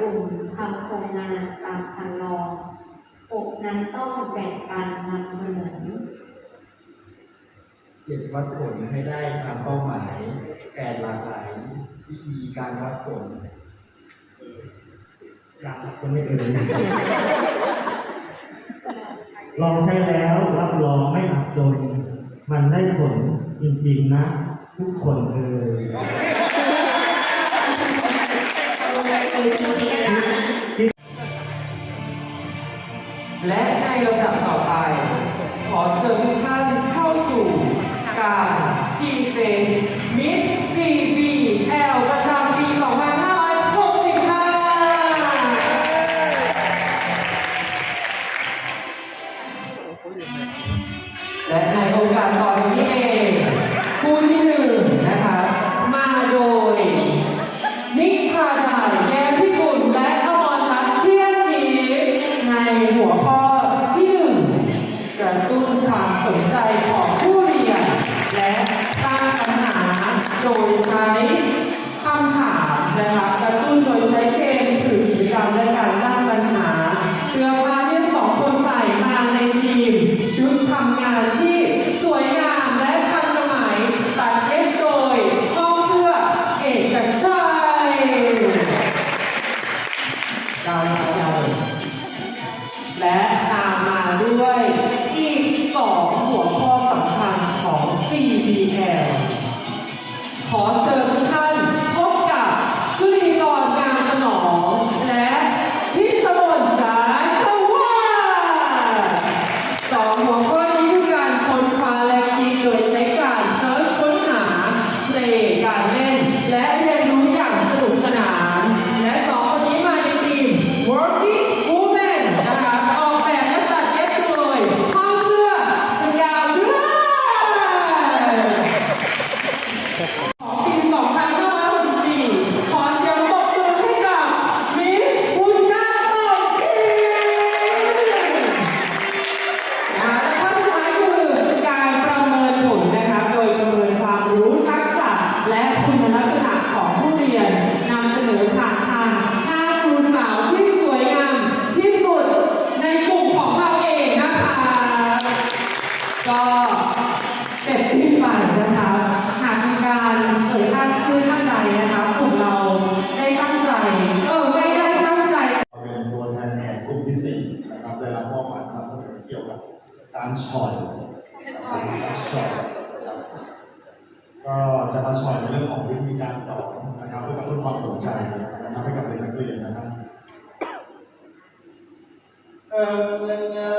อุ่นทำโครงงานตามคันลองอกนั้นต้องแบ่งปันนำเสนอเจ็ดวัดผลให้ได้ตามเป้าหมายแปดหลากหลายวิธีการวัดผลหลักก็ไม่เอ่ยลองใช้แล้วรับรองไม่อับจน มันได้ผลจริงๆนะ ทุกคนเลย และในลำดับต่อไป ขอเชิญทุกท่านเข้าสู่การพิเศษมิสซีบี time. ความสนใจนะครับให้กับเด็กนักเรียนนะครับเออ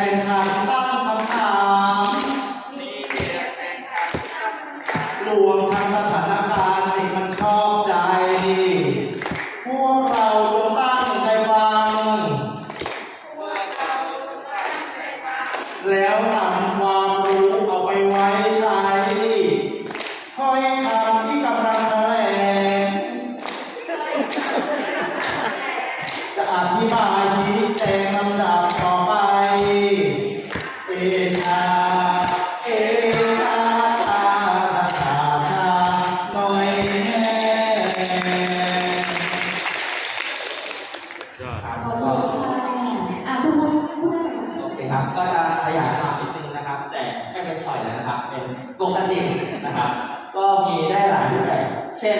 แข่งขันตั้งคำถามรวมทั้งสถานะ ครับ ก็จะขยายความนิดนึงนะครับ แต่ไม่เป็นช่อยแล้วนะครับ เป็นปกตินะครับ ก็มีได้หลายรูปแบบ เช่น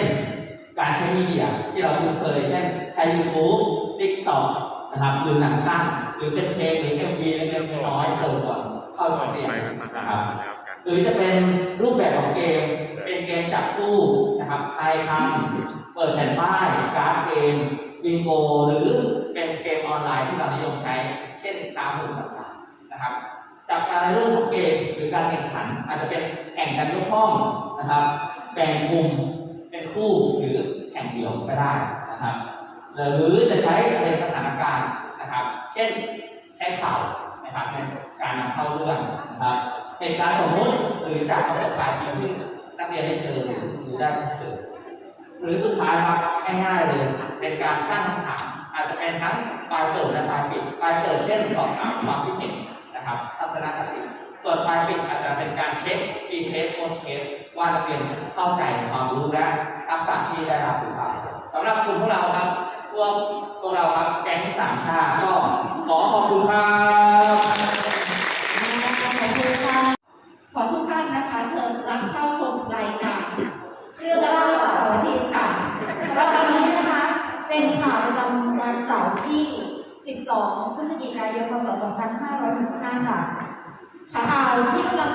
การใช้มีเดียที่เราคุ้นเคย เช่น ใช้ YouTube TikTok นะครับ หรือหนังสั้น หรือเป็นเพลง หรือเอ็มวีเล็กน้อยเติมก่อนเข้าชอตเดียนะครับหรือจะเป็นรูปแบบของเกม เป็นเกมจับคู่นะครับทายคำเปิดแผ่นป้ายการ์ดเกมวิงโกหรือเป็นเกมออนไลน์ที่เรานิยมใช้ เช่นสามหมื่ต่ นะครับจับการในรูปของเกมหรือการแข่งขัน อาจจะเป็นแข่งกันยกห้องนะครับแบ่งกลุ่มเป็นคู่หรือแข่งเดี่ยวก็ได้นะครับหรือจะใช้ในสถานการณ์นะครับ เช่นใช้ข่าวนะครับในการนำเข้าเรื่องนะครับเหตุการณ์สมมุติหรือจากประสบการณ์จริงที่นักเรียนได้เจอหรือครูได้เจอหรือสุดท้ายครับง่ายๆเลยเป็นการตั้งคำถามอาจจะเป็นทั้งปลายเปิดและปลายปิดปลายเปิดเช่นสอบถามความคิดเห็น นะครับทัศนคติ ส่วนปลายปิดอาจจะเป็นการเช็คฟีเทสโคดเทสว่านักเรียนเข้าใจความรู้และทักษะที่ได้รับหรือเปล่าสำหรับกลุ่มพวกเราครับพวกพวกเราครับแก๊งสามชาก็ขอขอบคุณครับขอบคุณค่ะขอทุกท่านนะคะเชิญรับเข้าชมรายการเรื่องเล่าเสาร์อาทิตค่ะสำหรับวันนี้นะคะ เป็นข่าวประจำวันเสาร์ที่ 12 พฤศจิกายน พศ 2565 ค่ะ ข่าวที่กำลัง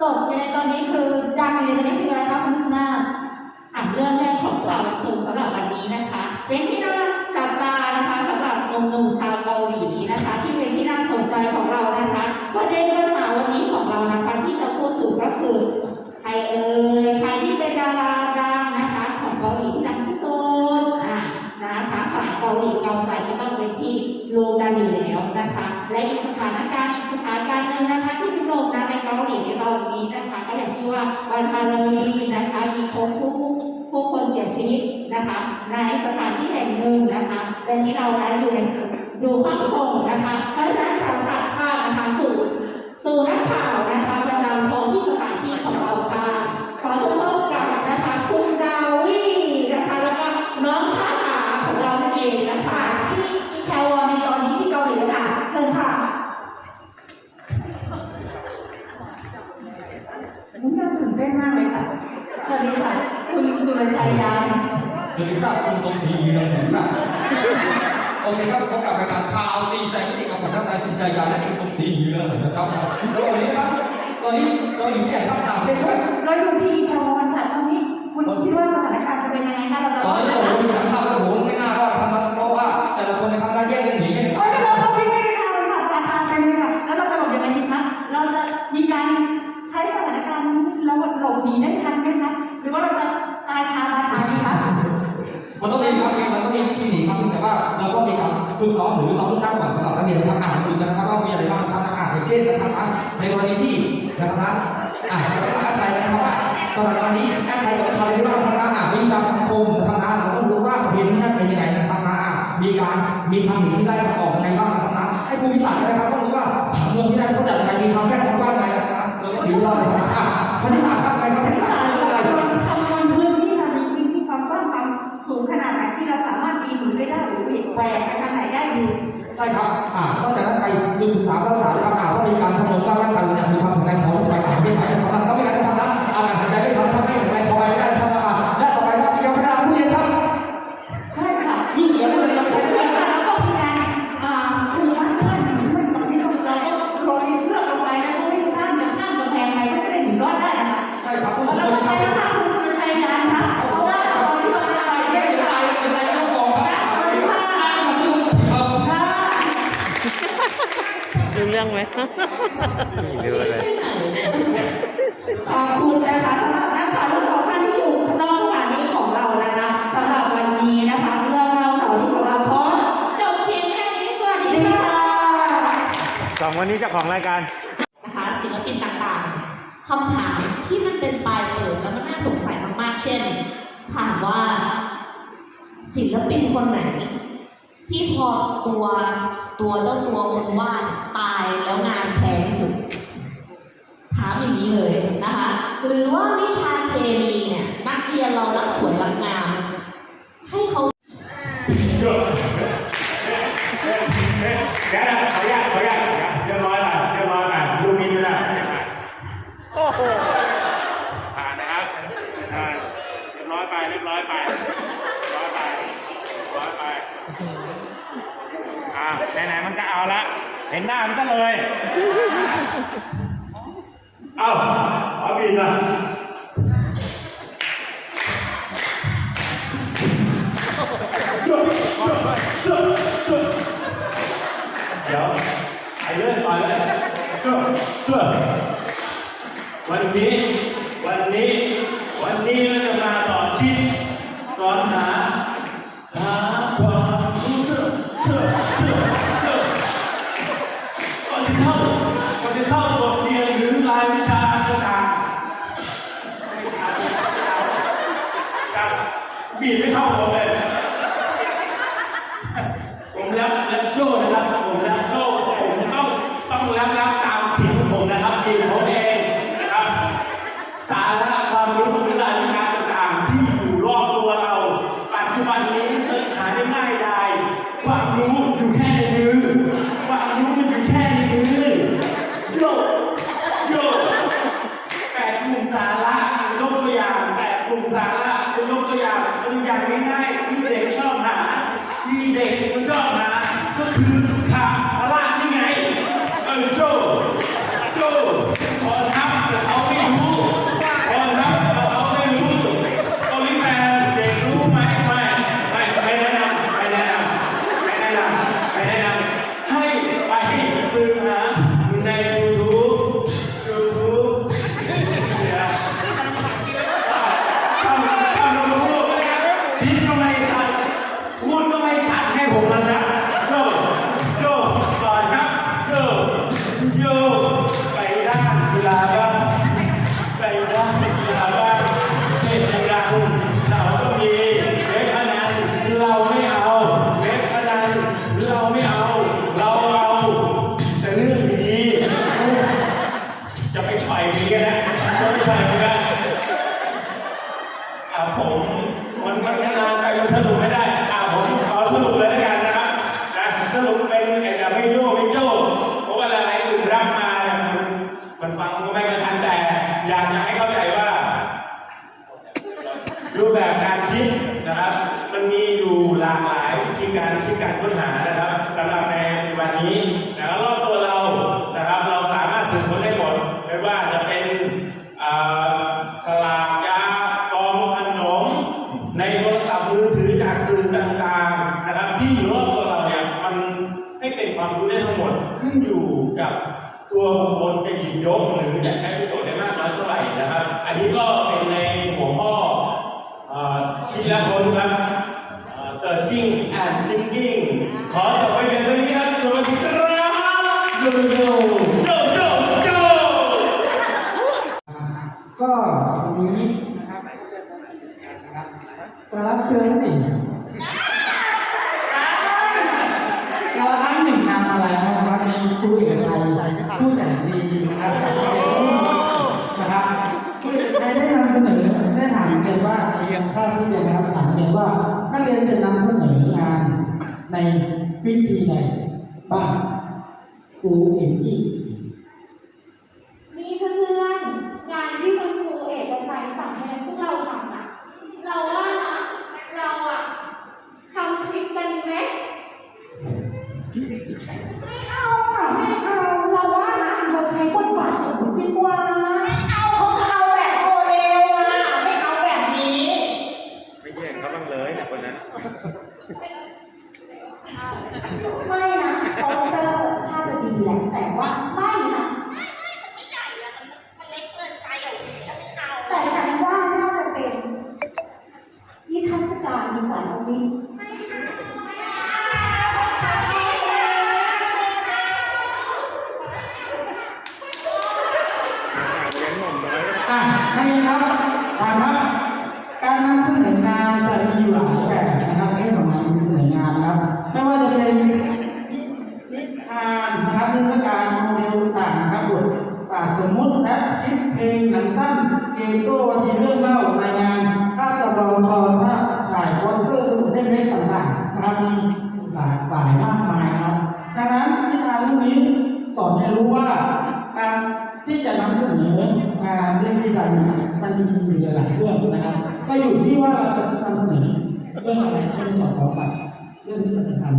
สดอยู่ในตอนนี้คือดังอยู่ในตอนนี้คืออะไรคะคุณพัชนาอะเรื่องแรกของข่าวบันเทิงสำหรับวันนี้นะคะ เป็นที่น่าจับตานะคะสำหรับหนุ่มๆชาวเกาหลีนะคะ ที่เป็นที่น่าสนใจของเรานะคะประเด็นปัญหาวันนี้ของเรานะคะที่จะพูดถึงก็คือใครเอ่ยใครที่เป็นดาราดังนะคะ ของเกาหลีที่ดังที่สุดอะนะคะ เกาหลีเกาใจก็ต้องเป็นที่โลดานีแล้วนะคะ และอีกสถานการณ์อีกสถานการณ์หนึ่งนะคะที่เป็นโลกนะในเกาหลีในตอนนี้นะคะ ก็อย่างที่ว่าวันฮาโลวีนนะคะมีคนผู้ผู้ผู้คนเสียชีวิตนะคะ ในสถานที่แห่งหนึ่งนะคะแต่นี้เรานั้นอยู่ในดูห้องส่งนะคะ เพราะฉะนั้นเราตัดภาพนะคะสู่สู่นักข่าวนะคะประจำท้องที่สถานที่ของเราค่ะขอเชิญพบกับนะคะ เรานั่นเองนะคะ ที่อิแควอนในตอนนี้ที่เกาหลีค่ะ เชิญค่ะนี่น่าตื่นเต้นมากเลยค่ะสวัสดีค่ะ คุณสุรชัยยานสวัสดีครับคุณทรงศรีวีรศิลป์ครับโอเคครับพบกับรายการข่าวสีแสงวิทยกับผมท่านนายศิษยาและคุณทรงศรีวีรศิลป์นะครับแล้ววันนี้นะครับ ตอนนี้เราอยู่ที่ไหนครับต่างประเทศใช่ไหมเราอยู่ที่ชาวอนค่ะตอนนี้คุณคิดว่าสถานการณ์จะเป็นยังไงคะเราจะ อย่างเช่นนะครับในกรณีที่นะครับอ่านแล้วก็อ่านอะไรนะครับว่าสถานการณ์นี้แอดไทยกับชาชนที่บ้านะครับอ่านวิชาสังคมนะครับนะเราต้องรู้ว่าประเพณีนั้นเป็นยังไงนะครับนะอ่านมีการมีทางหนีที่ได้ทางออกยังไงบ้างนะครับนะให้ผู้วิชาการนะครับต้องรู้ว่าผังเมืองที่ได้เขาจัดยังไงมีทางแค่ทางกว้างยังไงนะครับเราก็หนีรอดเลยนะครับอะคณิตศาสตร์ครับไปครับคณิตศาสตร์คืออะไรคำนวณพื้นที่ค่ะมีพื้นที่ความกว้างความสูงขนาดไหนที่เราสามารถปีนหนีไปได้หรือแหวกไปทางไหนได้ดี ใช่ครับอ่านอกจากนั้นไปศึกษาภาษานะครับอ่าต้องมีการคำนวณว่าร่างกายเนี่ยมีความแข็งแรงพอที่จะไปต่างประเทศไหมนะครับต้องมีการทำนะอาการหายใจไม่ทันทำให้แข็งแรงพอไปไม่ได้ครับ มไม่รู้เลยขอบคุณนะคะสำหรับนักข่าวทั้งสองท่านที่อยู่ข้างนอกสถานีของเรานะคะสำหรับวันนี้นะคะเรื่องเราวเสาร์ที่ของเราขอจบเพียงแค่นี้สวัสดีค่ะสองวันนี้เจ้าของรายการนะคะศิลปินต่างๆคำถามที่มันเป็นปลายเปิดแล้วมันน่าสงสัยมากๆเช่น ถามว่า ศิลปินคนไหน ที่พอตัว ตัวเจ้าตัวคนวาดตายแล้วงานแพงที่สุด ถามอย่างนี้เลยนะคะ หรือว่าวิชาเคมีเนี่ย นักเรียนเรารักสวยรักงาม ให้เขา ไหนๆมันก็เอาละ เห็นหน้ามันก็เลย เอาเอาบินละ 你别看我。time. ตัวบุคคลจะหยิบยกหรือจะใช้ประโยชน์ได้มากน้อยเท่าไหร่นะครับ อันนี้ก็เป็นในหัวข้อที่ละค้นครับ searching and thinking ขอจบไปเพียงเท่านี้ครับสวัสดีครับโยโย่โยโย่โยก็วันนี้จะรับเชิญหนึ่งครับหนึ่งนานอะไรวนะครับมีครูเอกชัย ผู้แสนดีนะครับนะครับได้นำเสนอได้ถามเรียนว่ายังข้าผู้เรียนนะครับถามเรียนว่านักเรียนจะนำเสนองานในวิธีไหนบ้างครูเอ็นอี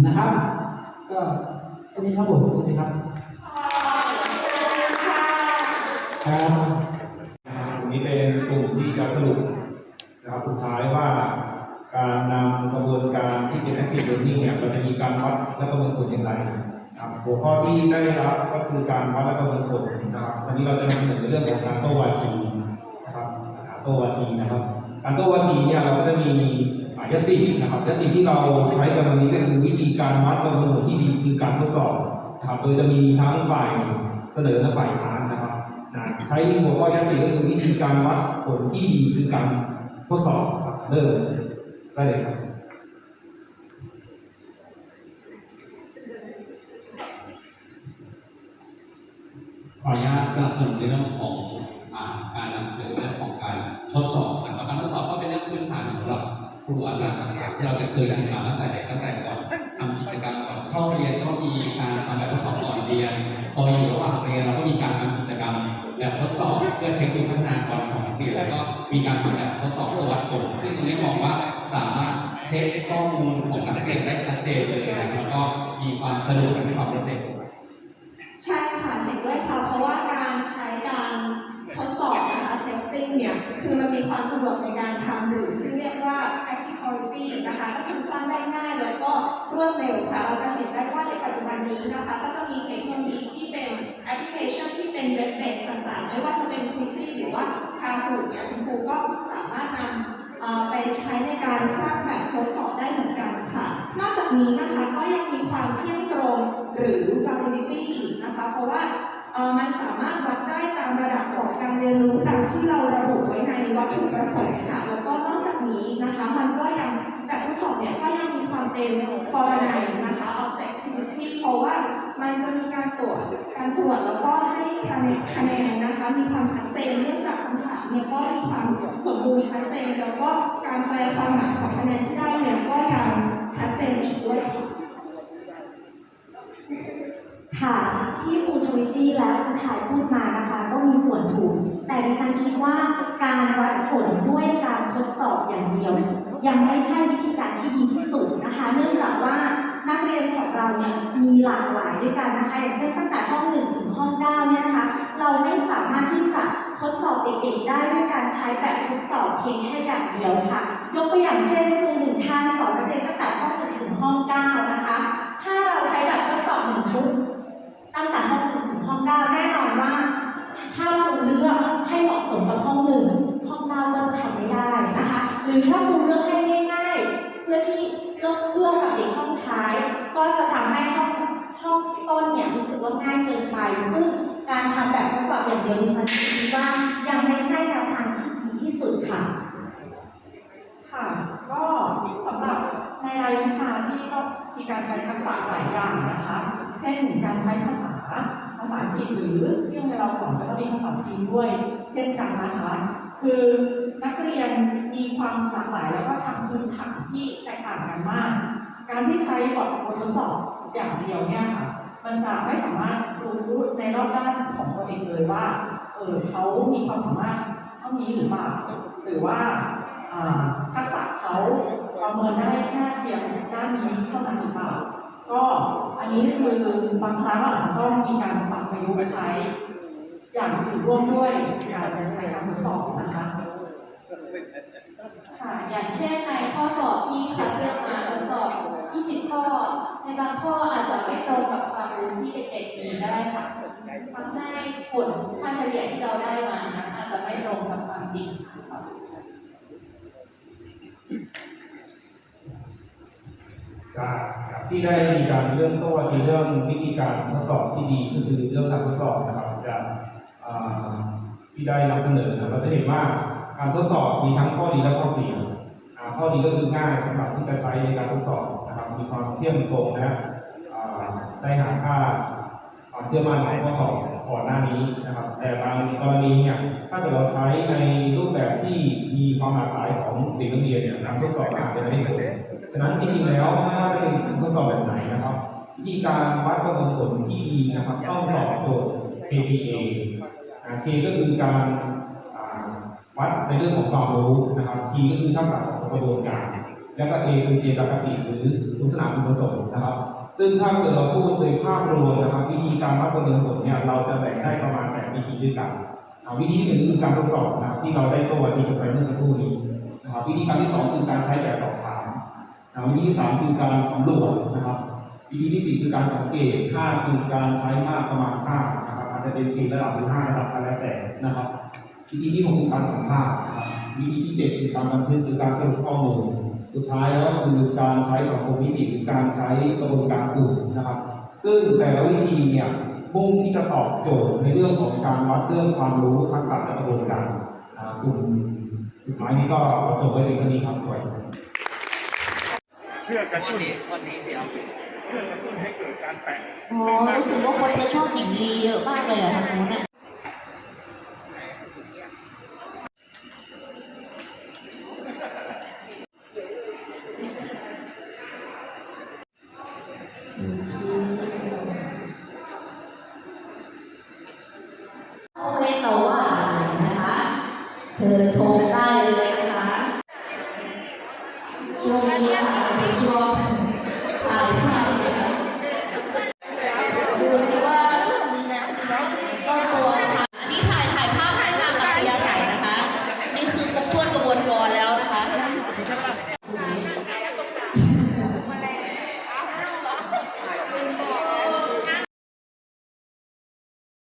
นะครับ ก็แค่นี้ครับผมสวัสดีครับครับกลุ่มนี้เป็นกลุ่มที่จะสรุปนะครับสุดท้ายว่าการนำกระบวนการที่เป็น active learning เนี่ยเราจะมีการวัดและประเมินผลอย่างไรนะครับหัวข้อที่ได้รับก็คือการวัดและประเมินผลนะครับวันนี้เราจะมาเสนอเรื่องของการโตวาทีนะครับการโตวาทีนะครับ การโตวาทีเนี่ยเราก็จะมี ยตินะครับยติที่เราใช้กันวันนี้ก็คือวิธีการวัดประเมินผลที่ดีคือการทดสอบนะครับโดยจะมีทั้งฝ่ายเสนอและฝ่ายค้านนะครับนะใช้หัวข้อยติก็คือวิธีการวัดผลที่ดีคือการทดสอบครับเริ่มได้เลยครับขออนุญาตสนับสนุนในเรื่องของอการนำเสนอเรื่องของการทดสอบนะครับการทดสอบก็เป็นเรื่องพื้นฐานสำหรับ รูอาจารย์ต่างๆที่เราจะเคยชินมาตั้งแต่เด็กตั้งแต่ก่อนทำกิจกรรมก่อนเข้าเรียนก็มีการทำแบบทดสอบก่อนเรียน พออยู่ระหว่างเรียนเราก็มีการทำกิจกรรมแบบทดสอบเพื่อเช็คดูพัฒนาการของนักเรียนแล้วก็มีการทำแบบทดสอบสวัสดิ์ผลซึ่งตรงนี้มองว่าสามารถเช็คข้อมูลของนักเรียนได้ชัดเจนเลยนะแล้วก็มีความสะดวกและความรวดเร็วใช่ค่ะเห็นด้วยค่ะเพราะว่าการใช้การทดสอบนะคะ testing เนี่ยคือมันมีความสะดวกในการทำหรือที่เรียกว่า practicality นะคะก็คือสร้างได้ง่ายแล้วก็รวดเร็วค่ะเราจะเห็นได้ว่าในปัจจุบันนี้นะคะ ก็จะมีเทคโนโลยีที่เป็นแอปพลิเคชันที่เป็นเว็บเบสต่างๆ ไม่ว่าจะเป็น Quizy หรือว่า Kahoot เนี่ยคุณครูก็สามารถนำไปใช้ในการสร้างแบบทดสอบได้เหมือนกันค่ะ นอกจากนี้นะคะก็ยังมีความเที่ยงตรงหรือ validity อีกนะคะ เพราะว่า มันสามารถวัดได้ตามระดับของการเรียนรู้ตามที่เราระบุไว้ในวัตถุประสงค์ค่ะ แล้วก็นอกจากนี้นะคะ มันก็ยังแบบทดสอบเนี่ยก็ยังมีความเป็นกรณีนะคะ objectivity เพราะว่ามันจะมีการตรวจการตรวจแล้วก็ให้คะแนนคะแนนนะคะ มีความชัดเจนเนื่องจากคำถามเนี่ยก็มีความสมบูรณ์ชัดเจน แล้วก็การแปลความหมายของคะแนนที่ได้เนี่ยก็ยังชัดเจนอีกด้วยค่ะ ค่ะที่คุณทวิตตี้และคุณถ่ายพูดมานะคะ ก็มีส่วนถูก แต่ดิฉันคิดว่าการวัดผลด้วยการทดสอบอย่างเดียว ยังไม่ใช่วิธีการที่ดีที่สุดนะคะ เนื่องจากว่านักเรียนของเราเนี่ยมีหลากหลายด้วยกันนะคะ อย่างเช่นตั้งแต่ห้องหนึ่งถึงห้องเก้าเนี่ยนะคะ เราไม่สามารถที่จะทดสอบเด็กๆได้ด้วยการใช้แบบทดสอบเพียงแค่อย่างเดียวค่ะ ยกตัวอย่างเช่นครูหนึ่งท่านสอนนักเรียนตั้งแต่ห้องหนึ่งถึงห้องเก้านะคะ ถ้าเราใช้แบบทดสอบหนึ่งชุด ตั้งแต่ห้องหนึ่งถึงห้องเก้าแน่นอนว่า ถ้าเราเลือกให้เหมาะสมกับห้องหนึ่งห้องเก้าก็จะทำไม่ได้นะคะ หรือถ้าคุณเลือกให้ง่ายๆเพื่อที่เลือกเพื่อกับเด็กห้องท้าย ก็จะทำให้ห้องห้องต้นเนี่ยรู้สึกว่าง่ายเกินไป ซึ่งการทำแบบทดสอบอย่างเดียวดิฉันคิดว่ายังไม่ใช่แนวทางที่ดีที่สุดค่ะค่ะก็สำหรับในรายวิชาที่ก็มีการใช้ทักษะหลายอย่างนะคะ เช่นการใช้ภาษาภาษาอังกฤษหรือที่โรงเรียนเราสอนก็จะมีภาษาจีนด้วย เช่นกันนะคะ คือนักเรียนมีความหลากหลายแล้วก็ทางพื้นฐานที่แตกต่างกันมาก การที่ใช้บททดสอบอย่างเดียวเนี่ยค่ะมันจะไม่สามารถรู้ในรอบด้านของตัวเองเลยว่าเออเขามีความสามารถเท่านี้หรือเปล่าหรือว่าทักษะเขาประเมินได้แค่เพียงด้านนี้เท่านั้นหรือเปล่าก็ อันนี้คือบางครั้งอาจจะต้องมีการปรับประยุกต์ใช้ อย่างอื่นร่วมด้วยการใช้การทดสอบนะคะค่ะอย่างเช่นในข้อสอบที่คัดเลือกมาทดสอบ 20 ข้อ ในบางข้ออาจจะไม่ตรงกับความรู้ที่เด็กๆมีได้ค่ะทำให้ผลค่าเฉลี่ยที่เราได้มานะอาจจะไม่ตรงกับความจริงค่ะ จากที่ได้มีการเรื่องต้วทีเรื่องวิธีการทดสอบที่ดีก็คือเรื่องการทดสอบนะครับจากที่ได้นำเสนอนะเราจะเห็นว่าการทดสอบมีทั้งข้อดีและข้อเสียข้อดีก็คือง่ายสำหรับที่จะใช้ในการทดสอบนะครับ มีความเที่ยงตรงนะได้หาค่าความเชื่อมั่นของข้อสอบก่อนหน้านี้นะครับ แต่บางกรณีเนี่ยถ้าเกิดเราใช้ในรูปแบบที่มีความหลากหลายของเด็กนักเรียนเนี่ยการทดสอบอาจจะไม่ได้ผล ฉะนั้นจริงๆแล้วไม่ว่าจะเป็นทดสอบแบบไหนนะครับ วิธีการวัดประเมินผลที่ดีนะครับ ต้องตอบโจทย์ KPA K ก็คือการวัดในเรื่องของความรู้นะครับ P ก็คือทักษะของกระบวนการ แล้วก็ A คือเจตคติหรือทุกสนามอุปสงค์นะครับ ซึ่งถ้าเกิดเราพูดโดยภาพรวมนะครับ วิธีการวัดประเมินผลเนี่ยเราจะแบ่งได้ประมาณแปดวิธีด้วยกันวิธีที่หนึ่งคือการทดสอบนะครับที่เราได้ตัวทีกันไปเมื่อสักครู่นี้นะครับวิธีการที่สองคือการใช้แบบสอบถาม อ่าวิธีที่สามคือการสำรวจนะครับ วิธีที่สี่คือการสังเกตห้าคือการใช้มากประมาณค่านะครับอาจจะเป็นสี่ระดับหรือห้าระดับก็แล้วแต่นะครับ วิธีที่หกคือการสัมภาษณ์นะครับวิธีที่เจ็ดคือการบันทึกหรือการสรุปข้อมูลสุดท้ายแล้วก็คือการใช้สังคมวิธีหรือการใช้กระบวนการกลุ่มนะครับ ซึ่งแต่ละวิธีเนี่ยมุ่งที่จะตอบโจทย์ในเรื่องของการวัดเรื่องความรู้ทักษะและกระบวนการกลุ่มสุดท้ายนี้ก็จบไว้เพียงเท่านี้ครับสวัสดี พื่อกระตุ้นวันนี้ที่เอาเพื่อกระตุ้นให้เกิดการแตกอ๋อรู้สึกว่าคนจะชอบหญิงลีเยอะมากเลยอะทางนู้นอะ